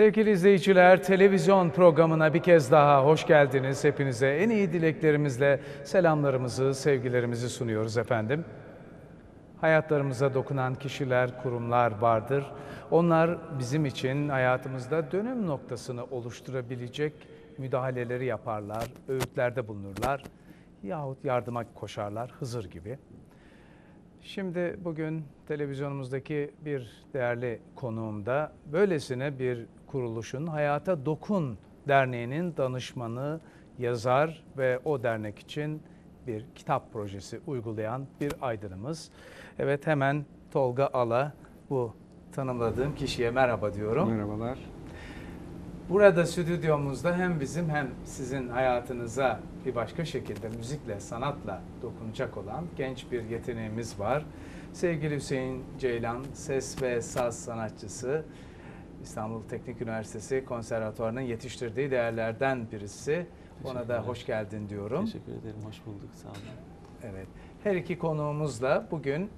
Sevgili izleyiciler, televizyon programına bir kez daha hoş geldiniz. Hepinize en iyi dileklerimizle selamlarımızı, sevgilerimizi sunuyoruz efendim. Hayatlarımıza dokunan kişiler, kurumlar vardır. Onlar bizim için hayatımızda dönüm noktasını oluşturabilecek müdahaleleri yaparlar, öğütlerde bulunurlar yahut yardıma koşarlar Hızır gibi. Şimdi bugün televizyonumuzdaki bir değerli konuğumda böylesine bir kuruluşun Hayata Dokun Derneği'nin danışmanı, yazar ve o dernek için bir kitap projesi uygulayan bir aydınımız. Evet hemen Tolga Ala bu tanımladığım kişiye merhaba diyorum. Merhabalar. Burada stüdyomuzda hem bizim hem sizin hayatınıza bir başka şekilde müzikle, sanatla dokunacak olan genç bir yeteneğimiz var. Sevgili Hüseyin Ceylan, ses ve saz sanatçısı. İstanbul Teknik Üniversitesi Konservatuvarı'nın yetiştirdiği değerlerden birisi. Ona da hoş geldin diyorum. Teşekkür ederim, hoş bulduk, sağ olun. Evet. Her iki konuğumuzla bugün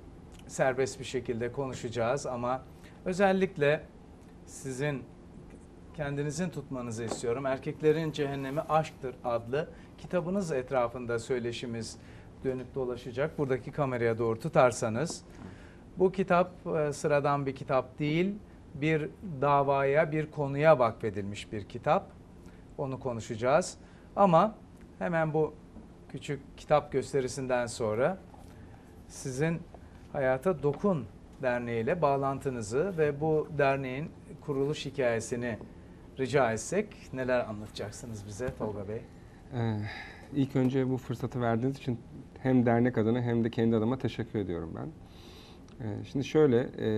serbest bir şekilde konuşacağız ama özellikle sizin kendinizin tutmanızı istiyorum. Erkeklerin Cehennemi Aşktır adlı kitabınız etrafında söyleşimiz dönüp dolaşacak. Buradaki kameraya doğru tutarsanız. Bu kitap e, sıradan bir kitap değil, bir davaya, bir konuya vakfedilmiş bir kitap. Onu konuşacağız. Ama hemen bu küçük kitap gösterisinden sonra sizin Hayata Dokun Derneği ile bağlantınızı ve bu derneğin kuruluş hikayesini rica etsek neler anlatacaksınız bize Tolga Bey? Ee, ilk önce bu fırsatı verdiğiniz için hem dernek adına hem de kendi adıma teşekkür ediyorum ben. Ee, şimdi şöyle, e,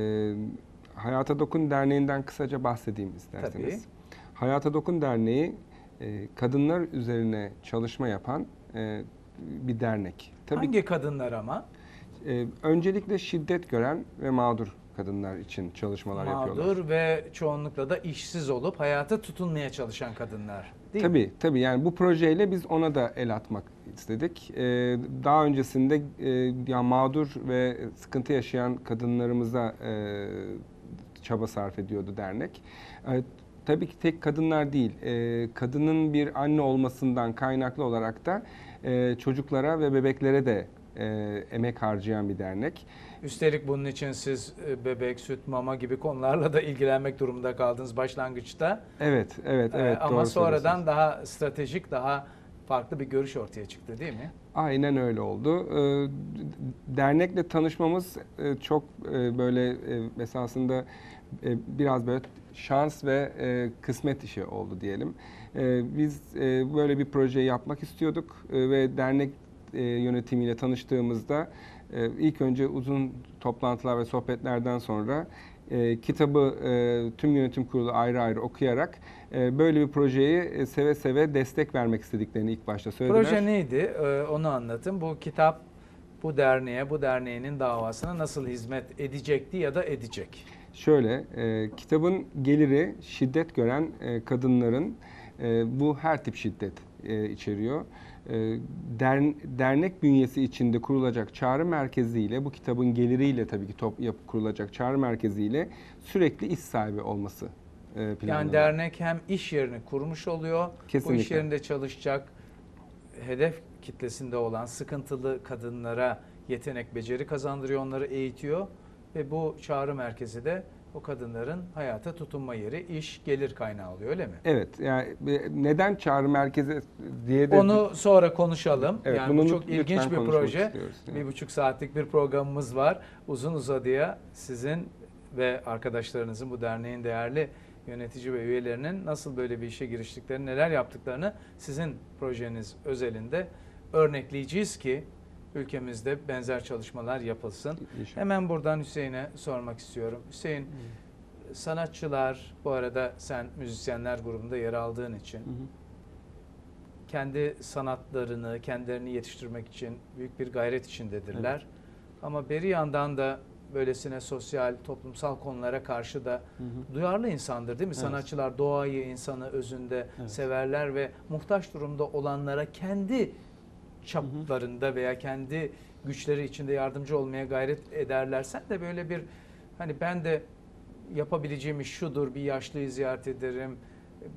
Hayata Dokun Derneği'nden kısaca bahsedeyim isterseniz. Hayata Dokun Derneği e, kadınlar üzerine çalışma yapan e, bir dernek. Tabii Hangi kadınlar ama? e, öncelikle şiddet gören ve mağdur kadınlar için çalışmalar yapıyorlar. Mağdur ve çoğunlukla da işsiz olup hayata tutunmaya çalışan kadınlar. Değil mi? Tabii tabii yani bu projeyle biz ona da el atmak istedik. Ee, daha öncesinde e, ya mağdur ve sıkıntı yaşayan kadınlarımıza e, çaba sarf ediyordu dernek. E, tabii ki tek kadınlar değil, e, kadının bir anne olmasından kaynaklı olarak da e, çocuklara ve bebeklere de e, emek harcayan bir dernek. Üstelik bunun için siz e, bebek, süt, mama gibi konularla da ilgilenmek durumunda kaldınız başlangıçta. Evet, evet, evet. ama doğru sonradan daha stratejik, daha farklı bir görüş ortaya çıktı değil mi? Aynen öyle oldu. Ee, Dernekle tanışmamız e, çok e, böyle e, esasında biraz böyle şans ve kısmet işi oldu diyelim. Biz böyle bir projeyi yapmak istiyorduk ve dernek e, yönetimiyle tanıştığımızda ilk önce uzun toplantılar ve sohbetlerden sonra kitabı tüm yönetim kurulu ayrı ayrı okuyarak böyle bir projeyi e, seve seve destek vermek istediklerini ilk başta söylediler. Proje neydi? Ee, onu anlatın. Bu kitap bu derneğe, bu derneğinin davasına nasıl hizmet edecekti ya da edecek? Şöyle, e, kitabın geliri şiddet gören e, kadınların e, bu her tip şiddet e, içeriyor. E, dern- dernek bünyesi içinde kurulacak çağrı merkeziyle bu kitabın geliriyle tabii ki top yapı kurulacak çağrı merkeziyle sürekli iş sahibi olması e, Yani planlanıyor. dernek hem iş yerini kurmuş oluyor, bu iş Kesinlikle. yerinde çalışacak, hedef kitlesinde olan sıkıntılı kadınlara yetenek, beceri kazandırıyor, onları eğitiyor ve bu çağrı merkezi de o kadınların hayata tutunma yeri, iş, gelir kaynağı oluyor öyle mi? Evet, yani neden çağrı merkezi diye de Onu sonra konuşalım. Evet, yani bu çok ilginç bir proje. istiyoruz. Bir buçuk saatlik bir programımız var. Uzun uzadıya sizin ve arkadaşlarınızın bu derneğin değerli yönetici ve üyelerinin nasıl böyle bir işe giriştiklerini, neler yaptıklarını sizin projeniz özelinde örnekleyeceğiz ki ülkemizde benzer çalışmalar yapılsın. İnşallah. Hemen buradan Hüseyin'e sormak istiyorum. Hüseyin, sanatçılar, bu arada sen müzisyenler grubunda yer aldığın için Hı hı. kendi sanatlarını, kendilerini yetiştirmek için büyük bir gayret içindedirler. Ama bir yandan da böylesine sosyal, toplumsal konulara karşı da Hı hı. duyarlı insandır değil mi? Evet. Sanatçılar doğayı, insanı özünde Evet. severler ve muhtaç durumda olanlara kendi çaplarında veya kendi güçleri içinde yardımcı olmaya gayret ederler. Sen de böyle bir hani ben de yapabileceğim iş şudur, bir yaşlıyı ziyaret ederim,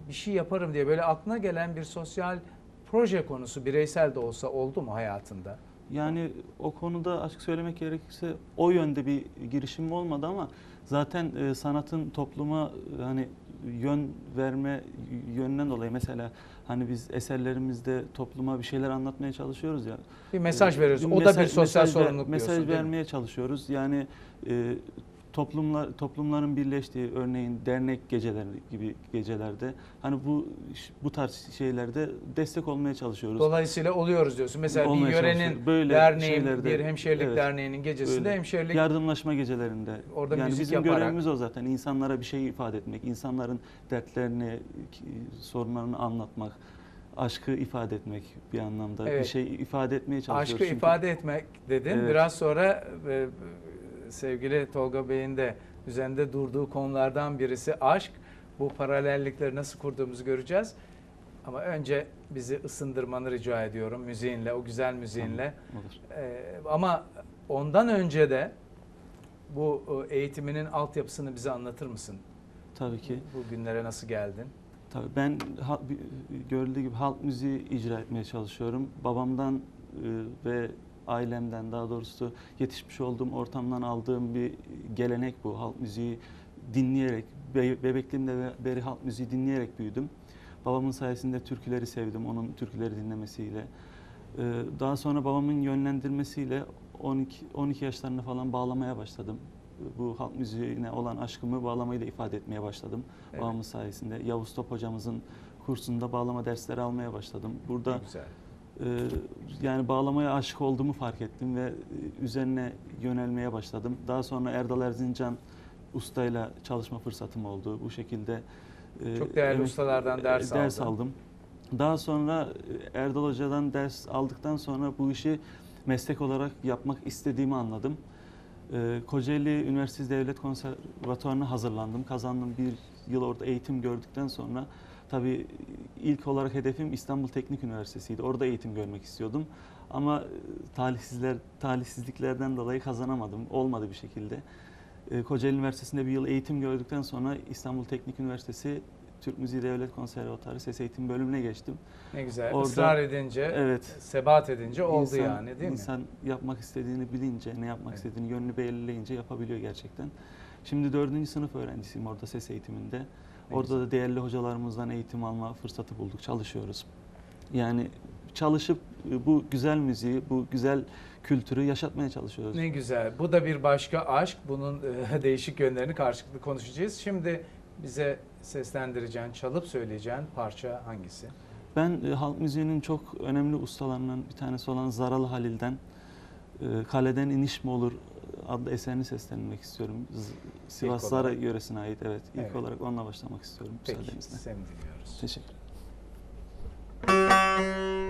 bir şey yaparım diye böyle aklına gelen bir sosyal proje konusu bireysel de olsa oldu mu hayatında? Yani o konuda açık söylemek gerekirse o yönde bir girişim olmadı ama zaten e, sanatın topluma e, hani yön verme yönden dolayı mesela hani biz eserlerimizde topluma bir şeyler anlatmaya çalışıyoruz ya. Bir mesaj E, veriyoruz. O da bir mesaj- sosyal mesaj sorumluluk Mesaj diyorsun, mi? vermeye çalışıyoruz. Yani e, toplumlar toplumların birleştiği örneğin dernek geceleri gibi gecelerde hani bu bu tarz şeylerde destek olmaya çalışıyoruz. Dolayısıyla oluyoruz diyorsun. Mesela bir Olmaya yörenin çalışıyoruz. Böyle derneğin, şeylerde, bir hemşerilik evet, derneğinin gecesinde böyle. hemşerilik Yardımlaşma gecelerinde. Orada yani müzik bizim yaparak. görevimiz o zaten. İnsanlara bir şey ifade etmek, insanların dertlerini, sorunlarını anlatmak, aşkı ifade etmek bir anlamda. Evet. Bir şey ifade etmeye çalışıyoruz. aşkı Çünkü- ifade etmek dedin. Evet. Biraz sonra e, sevgili Tolga Bey'in de üzerinde durduğu konulardan birisi aşk. Bu paralellikleri nasıl kurduğumuzu göreceğiz. Ama önce bizi ısındırmanı rica ediyorum müziğinle, o güzel müziğinle. Olur. Ee, ama ondan önce de bu e, eğitiminin altyapısını bize anlatır mısın? Tabii ki. Bu günlere nasıl geldin? Tabii ben bi- görüldüğü gibi halk müziği icra etmeye çalışıyorum. Babamdan e, ve ailemden daha doğrusu yetişmiş olduğum ortamdan aldığım bir gelenek bu. Halk müziği dinleyerek, be- bebekliğimde beri halk müziği dinleyerek büyüdüm. Babamın sayesinde türküleri sevdim, onun türküleri dinlemesiyle. E, Daha sonra babamın yönlendirmesiyle 12 12 yaşlarında falan bağlamaya başladım. Bu halk müziğine olan aşkımı bağlamayla ifade etmeye başladım Evet. babamın sayesinde. Yavuz Top hocamızın kursunda bağlama dersleri almaya başladım. Burada Ne güzel. E, yani bağlamaya aşık olduğumu fark ettim ve e, üzerine yönelmeye başladım. Daha sonra Erdal Erzincan ustayla çalışma fırsatım oldu. Bu şekilde e, Çok değerli emek- ustalardan ders e, ders aldın. aldım. Daha sonra Erdal Hoca'dan ders aldıktan sonra bu işi meslek olarak yapmak istediğimi anladım. Ee, Kocaeli Üniversitesi Devlet Konservatuvarı'na hazırlandım. Kazandım bir yıl orada eğitim gördükten sonra tabii ilk olarak hedefim İstanbul Teknik Üniversitesi'ydi. Orada eğitim görmek istiyordum. Ama e, talihsizler talihsizliklerden dolayı kazanamadım. Olmadı bir şekilde. Ee, Kocaeli Üniversitesi'nde bir yıl eğitim gördükten sonra İstanbul Teknik Üniversitesi Türk Müziği Devlet Konservatuarı Ses Eğitim bölümüne geçtim. Ne güzel. Orada- Israr edince, Evet. sebat edince oldu İnsan- yani değil mi? İnsan yapmak istediğini bilince, ne yapmak Evet. istediğini, yönünü belirleyince yapabiliyor gerçekten. Şimdi dördüncü sınıf öğrencisiyim orada ses eğitiminde. Orada da değerli hocalarımızdan eğitim alma fırsatı bulduk, çalışıyoruz. Yani çalışıp e, bu güzel müziği, bu güzel kültürü yaşatmaya çalışıyoruz. Ne güzel. Bu da bir başka aşk. Bunun e, değişik yönlerini karşılıklı konuşacağız. Şimdi bize seslendireceğin, çalıp söyleyeceğin parça hangisi? Ben e, halk müziğinin çok önemli ustalarından bir tanesi olan Zaralı Halil'den e, Kaleden İniş Mi Olur adlı eserini seslendirmek istiyorum. Sivas İlk Zara olarak. yöresine ait evet. İlk Evet. olarak onunla başlamak istiyorum Peki, müsaadenizle. seni dinliyoruz. Teşekkür ederim.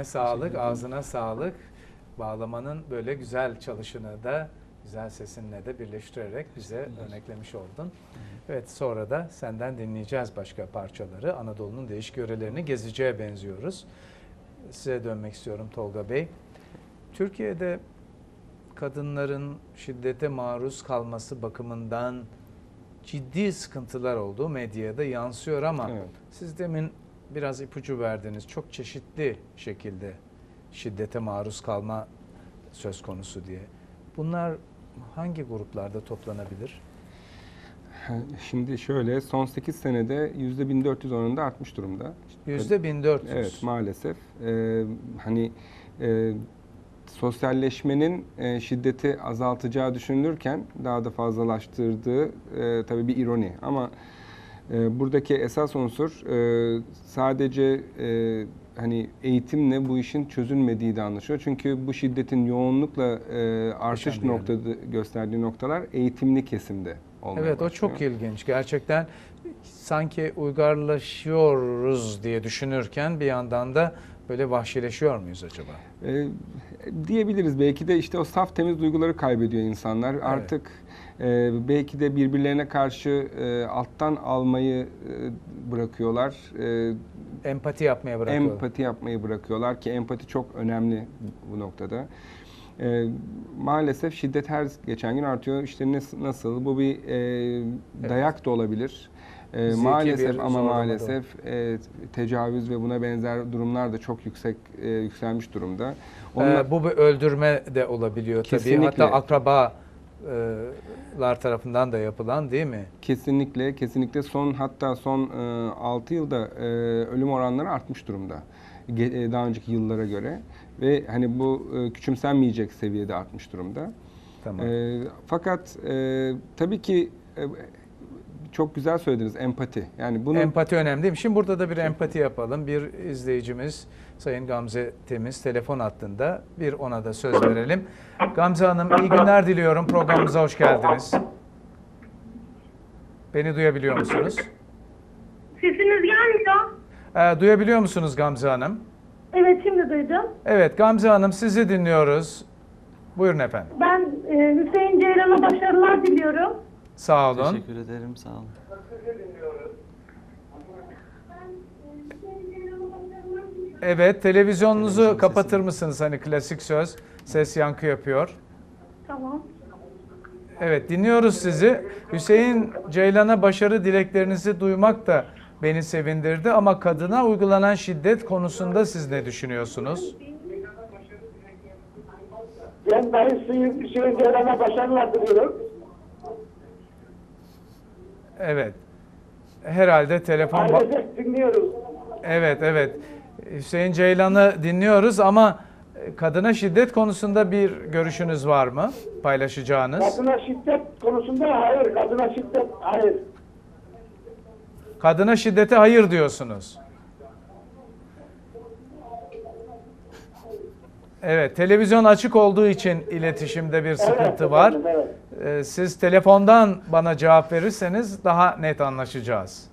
Eline sağlık, ağzına sağlık. Bağlamanın böyle güzel çalışını da güzel sesinle de birleştirerek bize örneklemiş oldun. Evet sonra da senden dinleyeceğiz başka parçaları. Anadolu'nun değişik yörelerini gezeceğe benziyoruz. Size dönmek istiyorum Tolga Bey. Türkiye'de kadınların şiddete maruz kalması bakımından ciddi sıkıntılar olduğu medyada yansıyor ama Evet. siz demin biraz ipucu verdiniz. Çok çeşitli şekilde şiddete maruz kalma söz konusu diye. Bunlar hangi gruplarda toplanabilir? Şimdi şöyle son 8 senede %1400 oranında artmış durumda. Yüzde 1400. Evet maalesef. Ee, hani e, sosyalleşmenin e, şiddeti azaltacağı düşünülürken daha da fazlalaştırdığı e, tabii bir ironi. Ama buradaki esas unsur e, sadece e, hani eğitimle bu işin çözülmediği de anlaşılıyor. Çünkü bu şiddetin yoğunlukla e, artış noktada gösterdiği noktalar eğitimli kesimde olmaya Evet o başlıyor. çok ilginç. Gerçekten sanki uygarlaşıyoruz diye düşünürken bir yandan da böyle vahşileşiyor muyuz acaba? E, diyebiliriz belki de işte o saf temiz duyguları kaybediyor insanlar. Artık e, belki de birbirlerine karşı e, alttan almayı e, bırakıyorlar. E, Empati yapmaya bırakıyorlar. empati yapmayı bırakıyorlar ki empati çok önemli bu noktada. E, maalesef şiddet her geçen gün artıyor. İşte nas- nasıl? Bu bir e, dayak da olabilir. E, maalesef ama maalesef e, tecavüz ve buna benzer durumlar da çok yüksek e, yükselmiş durumda. Ee, bu bir öldürme de olabiliyor tabii. Kesinlikle. Hatta akrabalar tarafından da yapılan değil mi? Kesinlikle, kesinlikle son hatta son e, 6 yılda e, ölüm oranları artmış durumda. Ge- e, daha önceki yıllara göre ve hani bu e, küçümsenmeyecek seviyede artmış durumda. Tamam. E, fakat e, tabii ki e, çok güzel söylediniz empati. Yani bunu Empati önemli değil mi? Şimdi burada da bir empati yapalım. Bir izleyicimiz Sayın Gamze Temiz telefon hattında. Bir ona da söz verelim. Gamze Hanım iyi günler diliyorum. Programımıza hoş geldiniz. Beni duyabiliyor musunuz? Sesiniz gelmiyor. Ee, duyabiliyor musunuz Gamze Hanım? Evet şimdi duydum. Evet Gamze Hanım sizi dinliyoruz. Buyurun efendim. Ben e, Hüseyin Ceylan'a başarılar diliyorum. Sağ olun. Teşekkür ederim. Sağ olun. Evet televizyonunuzu Televizyon kapatır sesini. mısınız? Hani klasik söz. Ses yankı yapıyor. Tamam. Evet dinliyoruz sizi. Hüseyin Ceylan'a başarı dileklerinizi duymak da beni sevindirdi ama kadına uygulanan şiddet konusunda siz ne düşünüyorsunuz? Ben dahi Hüseyin, Hüseyin Ceylan'a başarılar diliyorum. Evet. Herhalde telefon... Ailecek dinliyoruz. Evet, evet. Hüseyin Ceylan'ı dinliyoruz ama kadına şiddet konusunda bir görüşünüz var mı paylaşacağınız? Kadına şiddet konusunda hayır, kadına şiddet hayır. Kadına şiddete hayır diyorsunuz. Evet, televizyon açık olduğu için iletişimde bir sıkıntı Evet, var. efendim, evet. E, siz telefondan bana cevap verirseniz daha net anlaşacağız.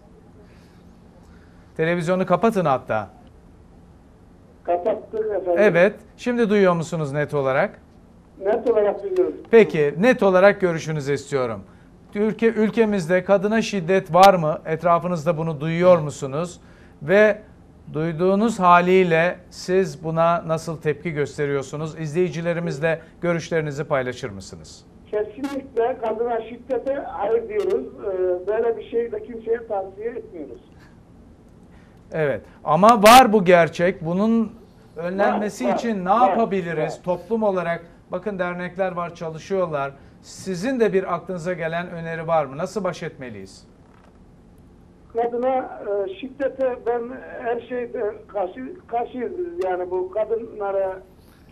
Televizyonu kapatın hatta. Kapattık efendim. Evet. Şimdi duyuyor musunuz net olarak? Net olarak biliyoruz. Peki net olarak görüşünüzü istiyorum. Ülke ülkemizde kadına şiddet var mı? Etrafınızda bunu duyuyor musunuz? Ve duyduğunuz haliyle siz buna nasıl tepki gösteriyorsunuz? İzleyicilerimizle görüşlerinizi paylaşır mısınız? Kesinlikle kadına şiddete hayır diyoruz. Ee, Böyle bir şeyi de kimseye tavsiye etmiyoruz. Evet. Ama var bu gerçek. Bunun önlenmesi Var, var, için ne var, yapabiliriz? var. Toplum olarak bakın dernekler var, çalışıyorlar. Sizin de bir aklınıza gelen öneri var mı? Nasıl baş etmeliyiz? Kadına e, şiddete ben her şeyde karşı karşıyız yani bu kadınlara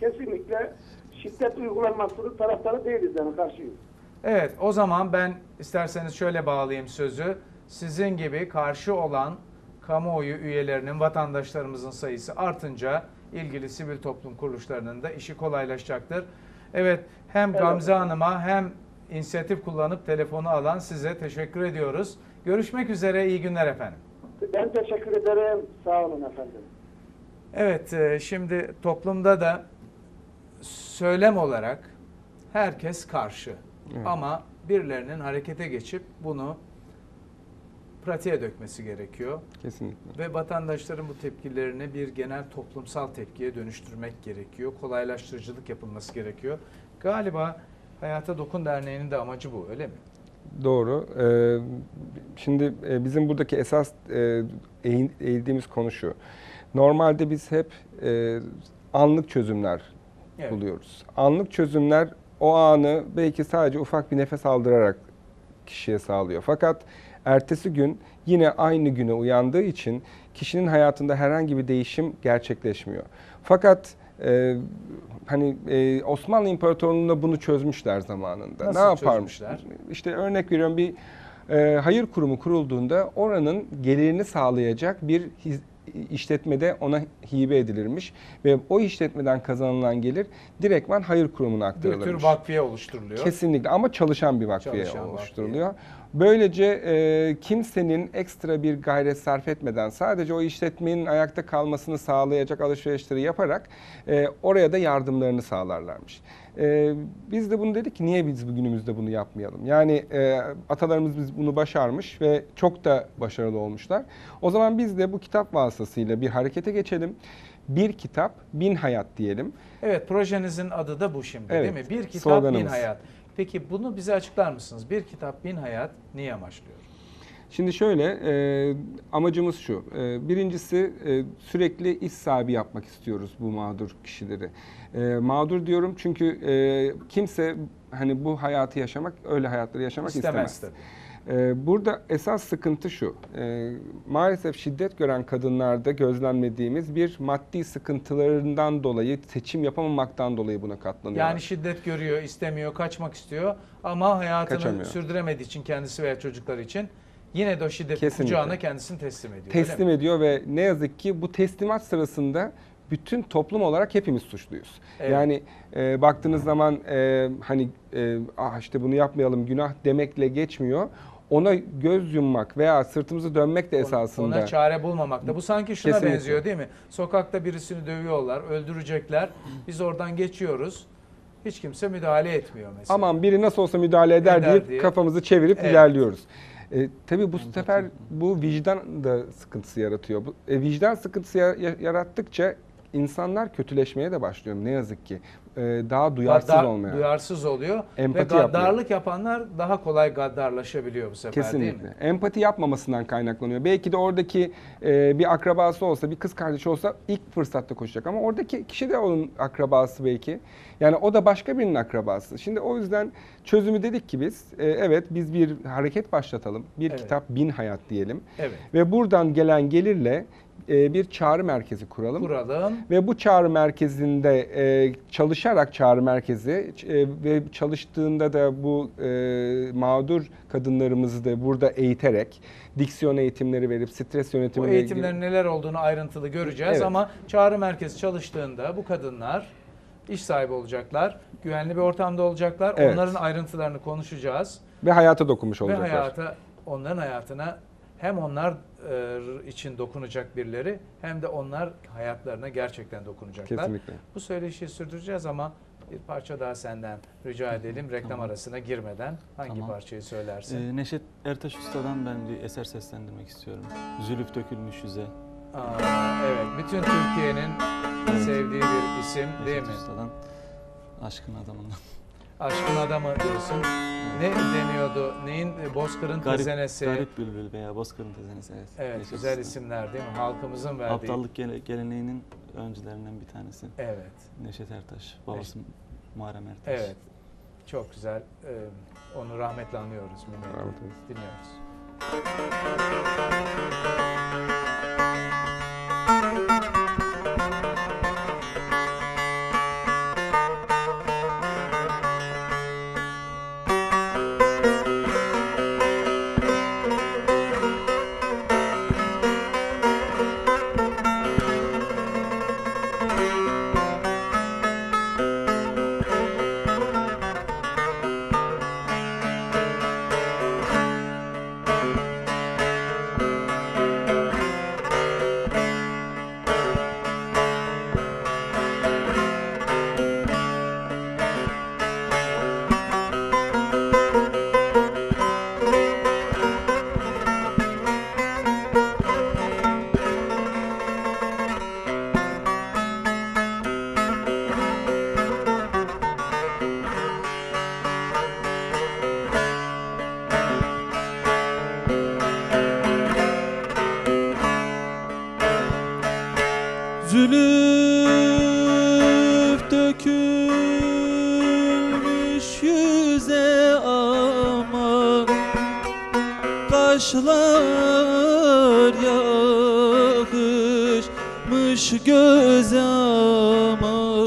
kesinlikle şiddet uygulanmasını taraftarı değiliz yani karşıyız. Evet, o zaman ben isterseniz şöyle bağlayayım sözü. Sizin gibi karşı olan kamuoyu üyelerinin, vatandaşlarımızın sayısı artınca ilgili sivil toplum kuruluşlarının da işi kolaylaşacaktır. Evet, hem Evet. Gamze Hanım'a hem inisiyatif kullanıp telefonu alan size teşekkür ediyoruz. Görüşmek üzere, iyi günler efendim. Ben teşekkür ederim. Sağ olun efendim. Evet, e, şimdi toplumda da söylem olarak herkes karşı. Evet. Ama birilerinin harekete geçip bunu pratiğe dökmesi gerekiyor. Kesinlikle. Ve vatandaşların bu tepkilerini bir genel toplumsal tepkiye dönüştürmek gerekiyor. Kolaylaştırıcılık yapılması gerekiyor. Galiba Hayata Dokun Derneği'nin de amacı bu, öyle mi? Doğru. Ee, şimdi e, bizim buradaki esas e, eğildiğimiz konu şu. Normalde biz hep e, anlık çözümler Evet. buluyoruz. Anlık çözümler o anı belki sadece ufak bir nefes aldırarak kişiye sağlıyor. Fakat ertesi gün yine aynı güne uyandığı için kişinin hayatında herhangi bir değişim gerçekleşmiyor. Fakat e, hani e, Osmanlı İmparatorluğu'nda bunu çözmüşler zamanında. Nasıl ne yaparmış? çözmüşler? İşte örnek veriyorum bir e, hayır kurumu kurulduğunda oranın gelirini sağlayacak bir işletmede ona hibe edilirmiş ve o işletmeden kazanılan gelir direktmen hayır kurumuna Bir tür aktarılırmış. vakfiye oluşturuluyor. Kesinlikle ama çalışan bir vakfiye Çalışan oluşturuluyor. Böylece e, kimsenin ekstra bir gayret sarf etmeden sadece o işletmenin ayakta kalmasını sağlayacak alışverişleri yaparak e, oraya da yardımlarını sağlarlarmış. E, biz de bunu dedik ki niye biz bugünümüzde bunu yapmayalım? Yani e, atalarımız biz bunu başarmış ve çok da başarılı olmuşlar. O zaman biz de bu kitap vasıtasıyla bir harekete geçelim. Bir kitap, bin hayat diyelim. Evet, projenizin adı da bu şimdi Evet, değil mi? Bir kitap, bin sloganımız. hayat. Peki bunu bize açıklar mısınız? Bir kitap, bin hayat niye amaçlıyor? Şimdi şöyle, e, amacımız şu. E, birincisi e, sürekli iş sahibi yapmak istiyoruz bu mağdur kişileri. E, mağdur diyorum çünkü e, kimse hani bu hayatı yaşamak, öyle hayatları yaşamak İstemez istemez. tabii. E, burada esas sıkıntı şu. E, maalesef şiddet gören kadınlarda gözlemlediğimiz bir maddi sıkıntılarından dolayı, seçim yapamamaktan dolayı buna katlanıyorlar. Yani şiddet görüyor, istemiyor, kaçmak istiyor ama hayatını Kaçamıyor. sürdüremediği için kendisi veya çocukları için yine de o şiddetin Kesinlikle. kucağına kendisini teslim ediyor. teslim ediyor ve ne yazık ki bu teslimat sırasında bütün toplum olarak hepimiz suçluyuz. Evet. Yani e, baktığınız zaman e, hani e, ah işte bunu yapmayalım günah demekle geçmiyor. Ona göz yummak veya sırtımızı dönmek de esasında. Ona çare bulmamakta. Bu sanki şuna Kesinlikle. benziyor değil mi? Sokakta birisini dövüyorlar, öldürecekler. Biz oradan geçiyoruz. Hiç kimse müdahale etmiyor mesela. Aman biri nasıl olsa müdahale eder, Eder deyip diye. kafamızı çevirip Evet. ilerliyoruz. E, tabii bu sefer bu vicdan da sıkıntısı yaratıyor. Bu, e, vicdan sıkıntısı ya- ya- yarattıkça insanlar kötüleşmeye de başlıyor ne yazık ki. E, daha duyarsız Gaddar- olmaya. Duyarsız oluyor Empati ve yapmıyor. gaddarlık yapanlar daha kolay gaddarlaşabiliyor bu sefer değil mi? Kesinlikle. Empati yapmamasından kaynaklanıyor. Belki de oradaki e, bir akrabası olsa, bir kız kardeşi olsa ilk fırsatta koşacak. Ama oradaki kişi de onun akrabası belki. Yani o da başka birinin akrabası. Şimdi o yüzden çözümü dedik ki biz, e, evet biz bir hareket başlatalım. Bir Evet. kitap, bin hayat diyelim. Evet. Ve buradan gelen gelirle e, bir çağrı merkezi kuralım. Kuralım. Ve bu çağrı merkezinde e, çalışarak çağrı merkezi e, ve çalıştığında da bu e, mağdur kadınlarımızı da burada eğiterek diksiyon eğitimleri verip stres Bu yönetimiyle eğitimlerin neler olduğunu ayrıntılı göreceğiz Evet. ama çağrı merkezi çalıştığında bu kadınlar iş sahibi olacaklar. Güvenli bir ortamda olacaklar. Evet. Onların ayrıntılarını konuşacağız. Ve hayata dokunmuş Ve olacaklar. hayata, onların hayatına hem onlar için dokunacak birileri hem de onlar hayatlarına gerçekten dokunacaklar. Kesinlikle. Bu söyleşiyi sürdüreceğiz ama bir parça daha senden rica edelim. Reklam Tamam. arasına girmeden hangi Tamam. parçayı söylersin? Ee, Neşet Ertaş Usta'dan ben bir eser seslendirmek istiyorum. Zülüf dökülmüş yüze. Aa, evet, bütün Türkiye'nin Evet. sevdiği bir isim değil mi? Neşet Usta'dan. Aşkın adamından. Aşkın adamı diyorsun. Ne deniyordu? Neyin? Bozkır'ın Garip, tezenesi. garip Bülbül veya Bozkır'ın tezenesi. Evet, Evet, Neşet güzel isimler değil mi? Halkımızın verdiği. Aptallık gele- geleneğinin öncülerinden bir tanesi. Evet, Neşet Ertaş. Babası Muharrem Ertaş. evet. Çok güzel. Ee, onu rahmetle anıyoruz. Rahmet. Dinliyoruz. Zülüf Kaşlar yakışmış göze aman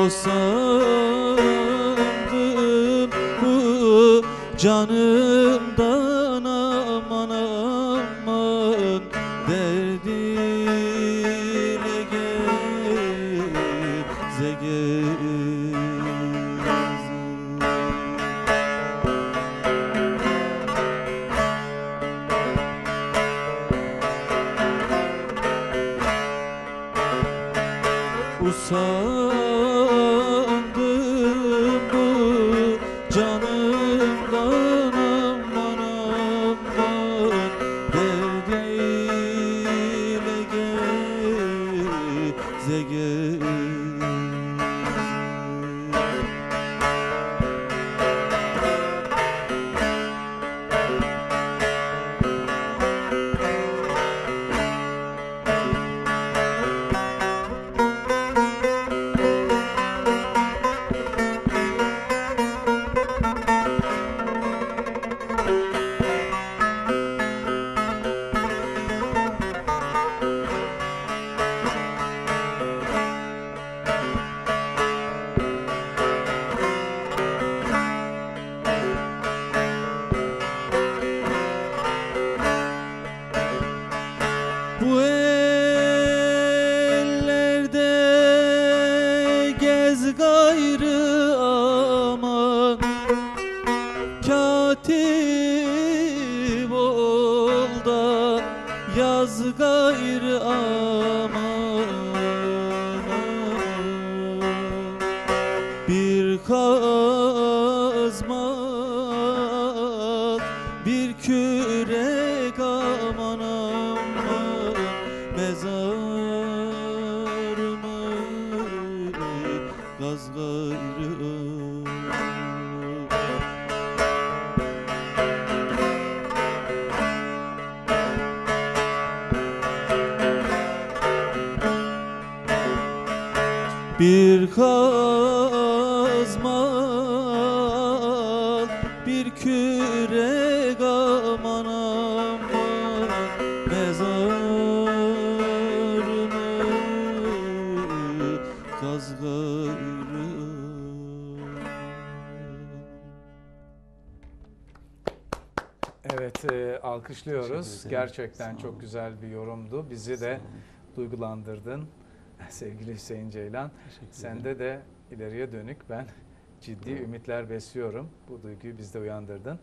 O sandım bu canımdan 저는 Bu ellerde gez gayrı Bir kazma bir kürek aman aman Mezarını kaz gayrı Evet, e, alkışlıyoruz. Gerçekten çok güzel bir yorumdu. Bizi de duygulandırdın sevgili Hüseyin Ceylan. Sende de ileriye dönük ben ciddi ümitler besliyorum. Bu duyguyu bizde uyandırdın.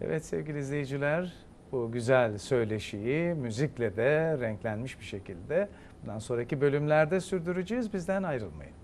Evet sevgili izleyiciler bu güzel söyleşiyi müzikle de renklenmiş bir şekilde bundan sonraki bölümlerde sürdüreceğiz. Bizden ayrılmayın.